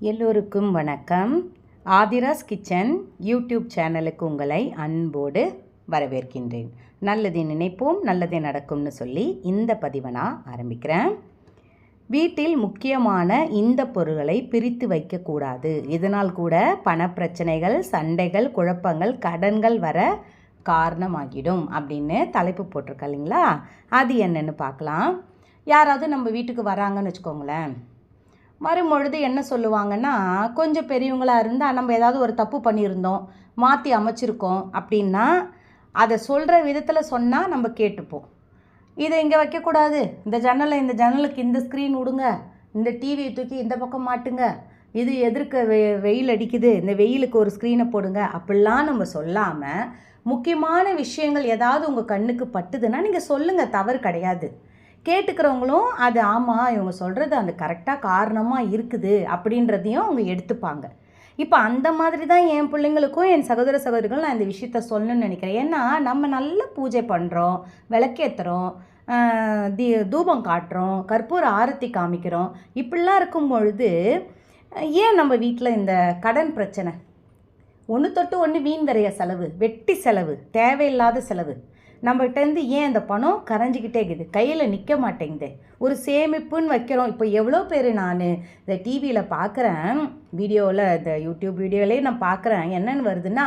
எல்லோருக்கும் வணக்கம். Aadhira's kitchen YouTube சேனலுக்கு உங்களை அன்போடு வரவேற்கின்றேன். நல்லதை நினைப்போம் நல்லதே நடக்கும்னு சொல்லி இந்த பதிவை நான் ஆரம்பிக்கிறேன். வீட்டில் முக்கியமான இந்த பொருள்களை பிரித்து வைக்கக்கூடாது. இதனால் கூட பணப்பிரச்சனைகள் சண்டைகள் குழப்பங்கள் கடன்கள் வர காரணமாகிடும் அப்படின்னு தலைப்பு போட்டிருக்கா இல்லைங்களா? அது என்னென்னு பார்க்கலாம். யாராவது நம்ம வீட்டுக்கு வராங்கன்னு வச்சுக்கோங்களேன். வரும்பொழுது என்ன சொல்லுவாங்கன்னா கொஞ்சம் பெரியவங்களாக இருந்தால் நம்ம ஏதாவது ஒரு தப்பு பண்ணியிருந்தோம் மாற்றி அமைச்சிருக்கோம் அப்படின்னா அதை சொல்கிற விதத்தில் சொன்னால் நம்ம கேட்டுப்போம். இதை இங்கே வைக்கக்கூடாது. இந்த ஜன்னலை இந்த ஜன்னலுக்கு இந்த ஸ்க்ரீன் விடுங்க இந்த டிவியை தூக்கி இந்த பக்கம் மாட்டுங்க. இது எதிர்க்க வெ வெயில் அடிக்குது. இந்த வெயிலுக்கு ஒரு ஸ்க்ரீனை போடுங்க. அப்படிலாம் நம்ம சொல்லாமல் முக்கியமான விஷயங்கள் ஏதாவது உங்கள் கண்ணுக்கு பட்டுதுன்னா நீங்கள் சொல்லுங்கள் தவறு கிடையாது. கேட்டுக்கிறவங்களும் அது ஆமாம் இவங்க சொல்கிறது அந்த கரெக்டாக காரணமாக இருக்குது அப்படின்றதையும் அவங்க எடுத்துப்பாங்க. இப்போ அந்த மாதிரி தான் என் பிள்ளைங்களுக்கும் என் சகோதர சகோதரிகள் நான் இந்த விஷயத்த சொல்லணும்னு நினைக்கிறேன். ஏன்னா நம்ம நல்ல பூஜை பண்ணுறோம் விளக்கேற்றுறோம் தி தூபம் காட்டுறோம் கற்பூர ஆரத்தி காமிக்கிறோம். இப்படிலாம் இருக்கும் பொழுது ஏன் நம்ம வீட்டில் இந்த கடன் பிரச்சனை? ஒன்று தொட்டு ஒன்று வீண் விரைய செலவு வெட்டி செலவு தேவையில்லாத செலவு. நம்மகிட்டேருந்து ஏன் அந்த பணம் கரைஞ்சிக்கிட்டே இருக்குது? கையில் நிற்க மாட்டேங்குது. ஒரு சேமிப்புன்னு வைக்கிறோம். இப்போ எவ்வளோ பேர் நான்? இந்த டிவியில் பார்க்குறேன் வீடியோவில் இந்த யூடியூப் வீடியோலேயே நான் பார்க்குறேன் என்னென்னு வருதுன்னா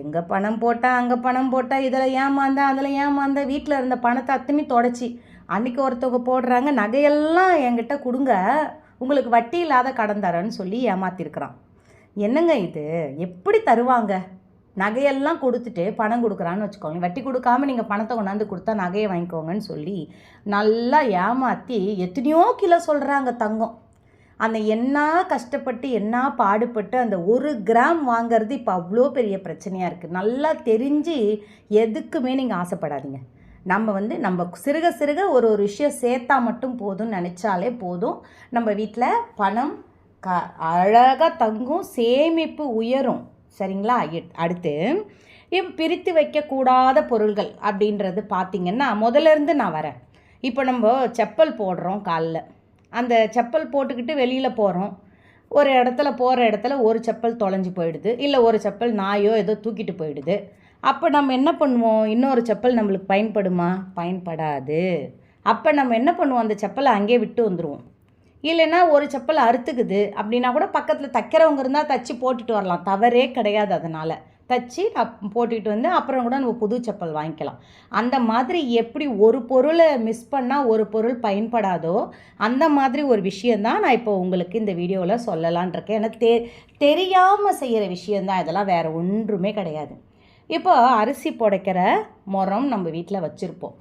எங்கே பணம் போட்டால் அங்கே பணம் போட்டால் இதில் ஏமாந்தா அதில் ஏமாந்தா வீட்டில் இருந்த பணத்தை அத்தனை தொடச்சி. அன்றைக்கி ஒருத்தவங்க போடுறாங்க நகையெல்லாம் என்கிட்ட கொடுங்க. உங்களுக்கு வட்டி இல்லாத கடன் தரேன்னு சொல்லி ஏமாத்திருக்கிறான். என்னங்க இது? எப்படி தருவாங்க? நகையெல்லாம் கொடுத்துட்டு பணம் கொடுக்குறான்னு வச்சுக்கோங்க. வட்டி கொடுக்காம நீங்கள் பணத்தை கொண்டாந்து கொடுத்தா நகையை வாங்கிக்கோங்கன்னு சொல்லி நல்லா ஏமாற்றி எத்தனையோ கிலோ சொல்கிறாங்க தங்கம். அந்த என்ன கஷ்டப்பட்டு என்ன பாடுபட்டு அந்த ஒரு கிராம் வாங்கிறது இப்போ அவ்வளோ பெரிய பிரச்சனையாக இருக்குது நல்லா தெரிஞ்சு எதுக்குமே நீங்கள் ஆசைப்படாதீங்க. நம்ம வந்து நம்ம சிறுக சிறுக ஒரு ஒரு விஷயம் சேர்த்தா மட்டும் போதும்னு நினச்சாலே போதும். நம்ம வீட்டில் பணம் க அழகாக தங்கும் சேமிப்பு உயரும். சரிங்களா? அடுத்து இப்போ பிரித்து வைக்கக்கூடாத பொருள்கள் அப்படின்றது பார்த்திங்கன்னா முதல்ல இருந்து நான் வரேன். இப்போ நம்ம செப்பல் போடுறோம் காலில். அந்த செப்பல் போட்டுக்கிட்டு வெளியில் போகிறோம் ஒரு இடத்துல போகிற இடத்துல ஒரு செப்பல் தொலைஞ்சு போயிடுது. இல்லை ஒரு செப்பல் நாயோ ஏதோ தூக்கிட்டு போயிடுது. அப்போ நம்ம என்ன பண்ணுவோம்? இன்னொரு செப்பல் நம்மளுக்கு பயன்படுமா? பயன்படாது. அப்போ நம்ம என்ன பண்ணுவோம்? அந்த செப்பலை அங்கேயே விட்டு வந்துடுவோம் இல்லைன்னா ஒரு செப்பல் அறுத்துக்குது அப்படின்னா கூட பக்கத்தில் தைக்கிறவங்க இருந்தால் தச்சு போட்டுட்டு வரலாம். தவறே கிடையாது அதனால். தச்சு அப் போட்டுக்கிட்டு வந்து அப்புறம் கூட நம்ம புது செப்பல் வாங்கிக்கலாம். அந்த மாதிரி எப்படி ஒரு பொருளை மிஸ் பண்ணால் ஒரு பொருள் பயன்படாதோ அந்த மாதிரி ஒரு விஷயந்தான் நான் இப்போ உங்களுக்கு இந்த வீடியோவில் சொல்லலான் இருக்கேன். ஏன்னா தெ தெரியாமல் செய்கிற விஷயந்தான் இதெல்லாம் வேறு ஒன்றுமே கிடையாது. இப்போ அரிசி புடைக்கிற முறம் நம்ம வீட்டில் வச்சுருப்போம்.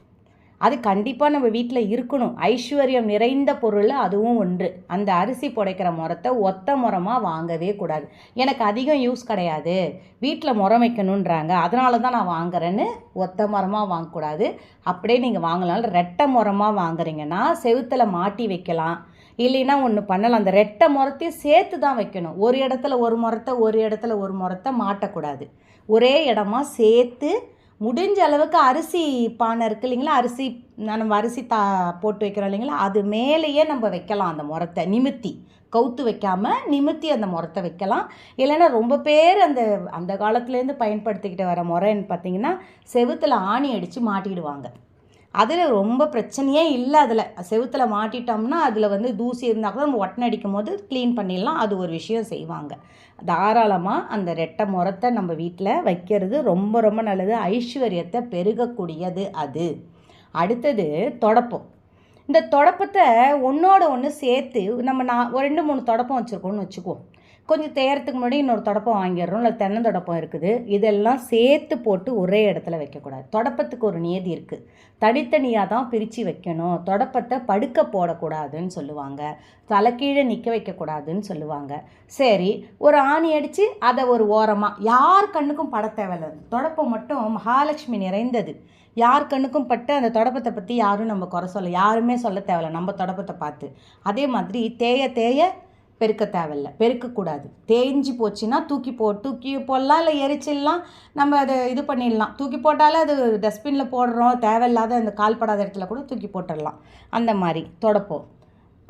அது கண்டிப்பாக நம்ம வீட்டில் இருக்கணும். ஐஸ்வர்யம் நிறைந்த பொருள் அதுவும் ஒன்று. அந்த அரிசி புடைக்கிற முறத்தை ஒத்த முறமாக வாங்கவே கூடாது. எனக்கு அதிகம் யூஸ் கிடையாது. வீட்டில் முறம் வைக்கணுன்றாங்க அதனால தான் நான் வாங்குறேன்னு ஒத்த மரமாக வாங்கக்கூடாது. அப்படியே நீங்கள் வாங்கலாம் ரெட்டை முறமாக வாங்குறீங்கன்னா செவுத்தில் மாட்டி வைக்கலாம். இல்லைன்னா ஒன்று பண்ணலாம். அந்த ரெட்டை முறத்தையும் சேர்த்து தான் வைக்கணும். ஒரு இடத்துல ஒரு முறத்தை ஒரு இடத்துல ஒரு முறத்தை மாட்டக்கூடாது. ஒரே இடமா சேர்த்து முடிஞ்ச அளவுக்கு அரிசி பானை இருக்கு இல்லைங்களா? அரிசி நம்ம அரிசி தா போட்டு வைக்கிறோம் இல்லைங்களா? அது மேலேயே நம்ம வைக்கலாம் அந்த முறத்தை நிமித்தி. கவுத்து வைக்காமல் நிமித்தி அந்த முறத்தை வைக்கலாம். இல்லைன்னா ரொம்ப பேர் அந்த அந்த காலத்துலேருந்து பயன்படுத்திக்கிட்டு வர முறைன்னு பார்த்தீங்கன்னா செவுத்தில் ஆணி அடித்து மாட்டிடுவாங்க. அதில் ரொம்ப பிரச்சனையே இல்லை அதில். செவுத்தில் மாட்டிட்டோம்னா அதில் வந்து தூசி இருந்தால் கூட நம்ம ஒட்டனை அடிக்கும் போது க்ளீன் பண்ணிடலாம். அது ஒரு விஷயம் செய்வாங்க. தாராளமாக அந்த ரெட்டை முறத்தை நம்ம வீட்டில் வைக்கிறது ரொம்ப ரொம்ப நல்லது. ஐஸ்வர்யத்தை பெருகக்கூடியது அது. அடுத்தது தொடப்பம். இந்த தொடப்பத்தை ஒன்றோட ஒன்று சேர்த்து நம்ம நான் ஒரு ரெண்டு மூணு தொடப்பம் வச்சுருக்கோன்னு வச்சுக்குவோம். கொஞ்சம் தேயறதுக்கு முன்னாடி இன்னொரு தொடப்பம் வாங்கிடுறோம். இல்லை தென்னந்தொடப்பம் இருக்குது. இதெல்லாம் சேர்த்து போட்டு ஒரே இடத்துல வைக்கக்கூடாது. தொடப்பத்துக்கு ஒரு நியதி இருக்குது தனித்தனியாக தான் பிரித்து வைக்கணும். தொடப்பத்தை படுக்க போடக்கூடாதுன்னு சொல்லுவாங்க. தலைக்கீழே நிற்க வைக்கக்கூடாதுன்னு சொல்லுவாங்க. சரி ஒரு ஆணி அடித்து அதை ஒரு ஓரமாக யார் கண்ணுக்கும் பட தேவையில்ல. தொடப்பம் மட்டும் மகாலட்சுமி நிறைந்தது. யார் கண்ணுக்கும் பட்டு அந்த தொடப்பத்தை பற்றி யாரும் நம்ம குறை சொல்ல யாருமே சொல்ல தேவையில்ல. நம்ம தொடப்பத்தை பார்த்து. அதே மாதிரி தேய தேய பெருக்க தேவையில்ல. பெருக்கக்கூடாது தேஞ்சு போச்சுன்னா தூக்கி போ தூக்கி போடலாம் இல்லை எரிச்சிடலாம் நம்ம அதை இது பண்ணிடலாம். தூக்கி போட்டாலே அது டஸ்ட்பினில் போடுறோம் தேவையில்லாத அந்த கால்படாத இடத்துல கூட தூக்கி போட்டுடலாம். அந்த மாதிரி தொடப்போம்.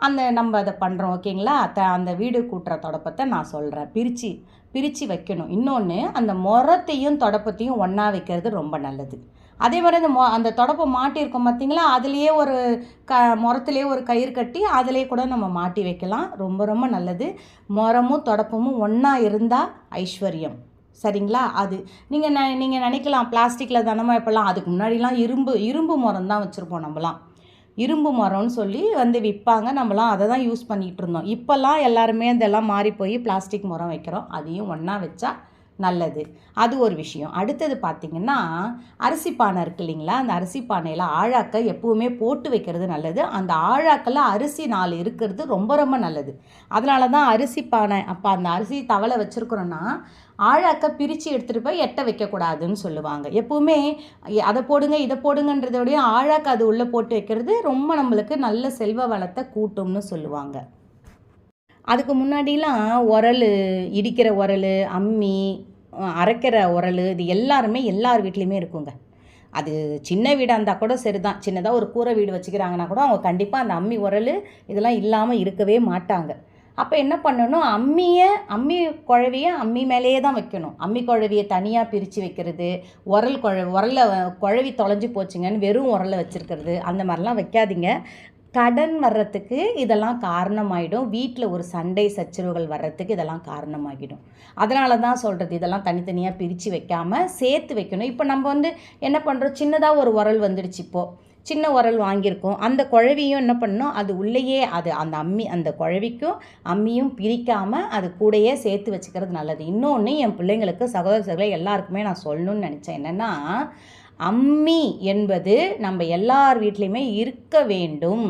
அந்த நம்ம அதை பண்ணுறோம் ஓகேங்களா த அந்த வீடு கூட்டுற தொடப்பத்தை நான் சொல்கிறேன் பிரித்து பிரித்து வைக்கணும். இன்னொன்று அந்த முரத்தையும் தொடப்பத்தையும் ஒன்றா வைக்கிறது ரொம்ப நல்லது. அதே மாதிரி அந்த மொ அந்த தொடப்பம் மாட்டியிருக்கோம் பார்த்தீங்களா? அதுலேயே ஒரு க முரத்துலேயே ஒரு கயிறு கட்டி அதிலே கூட நம்ம மாட்டி வைக்கலாம். ரொம்ப ரொம்ப நல்லது. முறமும் தொடப்பமும் ஒன்றா இருந்தால் ஐஸ்வர்யம். சரிங்களா? அது. நீங்கள் ந நீங்கள் நினைக்கலாம் பிளாஸ்டிக்கில் தானமா இப்போல்லாம் அதுக்கு முன்னாடிலாம் இரும்பு இரும்பு முரம் தான் வச்சுருப்போம் நம்மலாம். இரும்பு மரம்னு சொல்லி வந்து விற்பாங்க. நம்மலாம் அதை தான் யூஸ் பண்ணிகிட்டு இருந்தோம். இப்போல்லாம் எல்லாருமே இதெல்லாம் மாறி போய் பிளாஸ்டிக் மரம் வைக்கிறோம். அதையும் ஒன்றா வச்சா நல்லது. அது ஒரு விஷயம். அடுத்தது பார்த்திங்கன்னா அரிசி பானை இருக்கு இல்லைங்களா? அந்த அரிசி பானையில் ஆழாக்க எப்போவுமே போட்டு வைக்கிறது நல்லது. அந்த ஆழாக்கில் அரிசி நாள் இருக்கிறது ரொம்ப ரொம்ப நல்லது. அதனால தான் அரிசி பானை அப்போ அந்த அரிசி தவளை வச்சுருக்குறோன்னா ஆழாக்க பிரித்து எடுத்துகிட்டு போய் எட்ட வைக்கக்கூடாதுன்னு சொல்லுவாங்க. எப்போவுமே அதை போடுங்க இதை போடுங்கன்றதோடய ஆழாக்க அது உள்ளே போட்டு வைக்கிறது ரொம்ப நம்மளுக்கு நல்ல செல்வ வளத்தை கூட்டும்னு சொல்லுவாங்க. அதுக்கு முன்னாடிலாம் உரல் இடிக்கிற உரல் அம்மி அரைக்கிற உரல் இது எல்லாருமே எல்லார் வீட்லேயுமே இருக்குங்க. அது சின்ன வீடாக இருந்தால் கூட சரி தான் சின்னதாக ஒரு கூரை வீடு வச்சுக்கிறாங்கன்னா கூட அவங்க கண்டிப்பாக அந்த அம்மி உரல் இதெல்லாம் இல்லாமல் இருக்கவே மாட்டாங்க. அப்போ என்ன பண்ணணும்? அம்மியை அம்மி குழவியை அம்மி மேலேயே தான் வைக்கணும். அம்மி குழவியை தனியாக பிரித்து வைக்கிறது உரல் குழ உரலை குழவி தொலைஞ்சு போச்சுங்கன்னு வெறும் உரலை வச்சுருக்கிறது அந்த மாதிரிலாம் வைக்காதீங்க. கடன் வர்றதுக்கு இதெல்லாம் காரணமாகிடும் வீட்டில் ஒரு சண்டை சச்சரவுகள் வர்றதுக்கு இதெல்லாம் காரணமாகிடும். அதனால தான் சொல்கிறது இதெல்லாம் தனித்தனியாக பிரித்து வைக்காமல் சேர்த்து வைக்கணும். இப்போ நம்ம வந்து என்ன பண்ணுறோம் சின்னதாக ஒரு உரல் வந்துடுச்சு இப்போது சின்ன உரல் வாங்கியிருக்கோம். அந்த குழவியும் என்ன பண்ணும் அது உள்ளேயே அது அந்த அம்மி அந்த குழவிக்கும் அம்மியும் பிரிக்காமல் அது கூடையே சேர்த்து வச்சுக்கிறது நல்லது. இன்னொன்று என் பிள்ளைங்களுக்கு சகோதர சகோதரி எல்லாருக்குமே நான் சொல்லணும்னு நினச்சேன். என்னென்னா அம்மி என்பது நம்ம எல்லார் வீட்லேயுமே இருக்க வேண்டும்.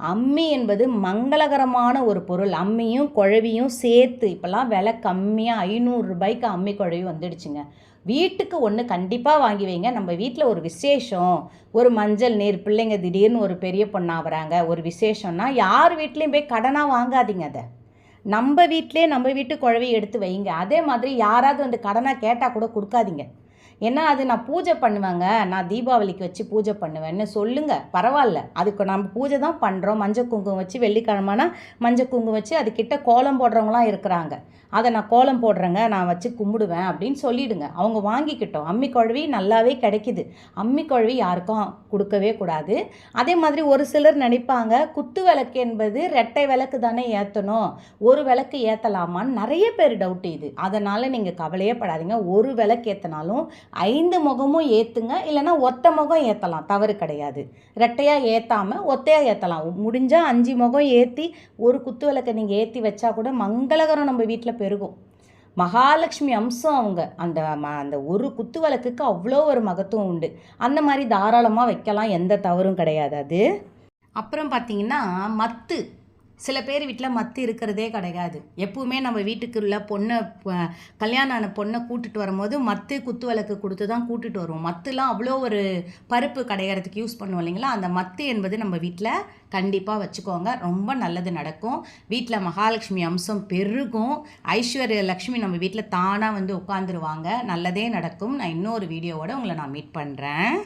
அம்மி என்பது மங்களகரமான ஒரு பொருள். அம்மியும் குழவியும் சேர்த்து இப்போல்லாம் விலை கம்மியாக ஐநூறுரூபாய்க்கு அம்மி குழவி வந்துடுச்சுங்க. வீட்டுக்கு ஒன்று கண்டிப்பாக வாங்கி வைங்க. நம்ம வீட்டில் ஒரு விசேஷம் ஒரு மஞ்சள் நீர் பிள்ளைங்க திடீர்னு ஒரு பெரிய பொண்ணாக வராங்க ஒரு விசேஷம்னா யார் வீட்லேயும் போய் கடனாக வாங்காதீங்க அதை. நம்ம வீட்டிலே நம்ம வீட்டு குழவி எடுத்து வைங்க. அதே மாதிரி யாராவது வந்து கடனாக கேட்டால் கூட கொடுக்காதீங்க. ஏன்னா அது நான் பூஜை பண்ணுவேங்க. நான் தீபாவளிக்கு வச்சு பூஜை பண்ணுவேன்னு சொல்லுங்கள் பரவாயில்ல. அதுக்கு நம்ம பூஜை தான் பண்ணுறோம் மஞ்சள் குங்குமம் வச்சு வெள்ளிக்கிழமைனா மஞ்சள் குங்குமம் வச்சு அதுக்கிட்ட கோலம் போடுறவங்களாம் இருக்கிறாங்க. அதை நான் கோலம் போடுறேங்க. நான் வச்சு கும்பிடுவேன் அப்படின்னு சொல்லிவிடுங்க அவங்க வாங்கிக்கிட்டோம். அம்மி குழவி நல்லாவே கிடைக்கிது. அம்மி குழவி யாருக்கும் கொடுக்கவே கூடாது. அதே மாதிரி ஒரு சிலர் நினைப்பாங்க குத்து விளக்கு என்பது ரெட்டை விளக்கு தானே ஏற்றணும் ஒரு விளக்கு ஏற்றலாமான்னு நிறைய பேர் டவுட் இது. அதனால் நீங்கள் கவலையே படாதீங்க. ஒரு விளக்கு ஏற்றினாலும் ஐந்து முகமும் ஏற்றுங்க இல்லைனா ஒத்த முகம் ஏற்றலாம் தவறு கிடையாது. ரெட்டையாக ஏற்றாமல் ஒத்தையாக ஏற்றலாம் முடிஞ்சால் அஞ்சு முகம் ஏற்றி ஒரு குத்து விளக்கை நீங்கள் ஏற்றி வச்சா கூட மங்களகரம் நம்ம வீட்டில் பெருகும். மகாலட்சுமி அம்சம் அவங்க. அந்த ம அந்த ஒரு குத்து விளக்குக்கு அவ்வளோ ஒரு மகத்துவம் உண்டு. அந்த மாதிரி தாராளமாக வைக்கலாம் எந்த தவறும் கிடையாது. அது அப்புறம் பார்த்திங்கன்னா மத்து. சில பேர் வீட்டில் மத்து இருக்கிறதே கிடையாது. எப்பவுமே நம்ம வீட்டுக்குள்ள பொண்ணை கல்யாணம் ஆன பொண்ணை கூட்டிட்டு வரும்போது மத்து குத்து விளக்கு கொடுத்து தான் கூட்டுட்டு வருவோம். மத்துலாம் அவ்வளோ ஒரு பருப்பு கடையிறதுக்கு யூஸ் பண்ணுவோம் இல்லைங்களா? அந்த மத்து என்பது நம்ம வீட்டில் கண்டிப்பாக வச்சுக்கோங்க. ரொம்ப நல்லது நடக்கும். வீட்டில் மகாலட்சுமி அம்சம் பெருகும். ஐஸ்வர்ய லக்ஷ்மி நம்ம வீட்டில் தானாக வந்து உட்காந்துருவாங்க நல்லதே நடக்கும். நான் இன்னொரு வீடியோவோட உங்களை நான் மீட் பண்ணுறேன்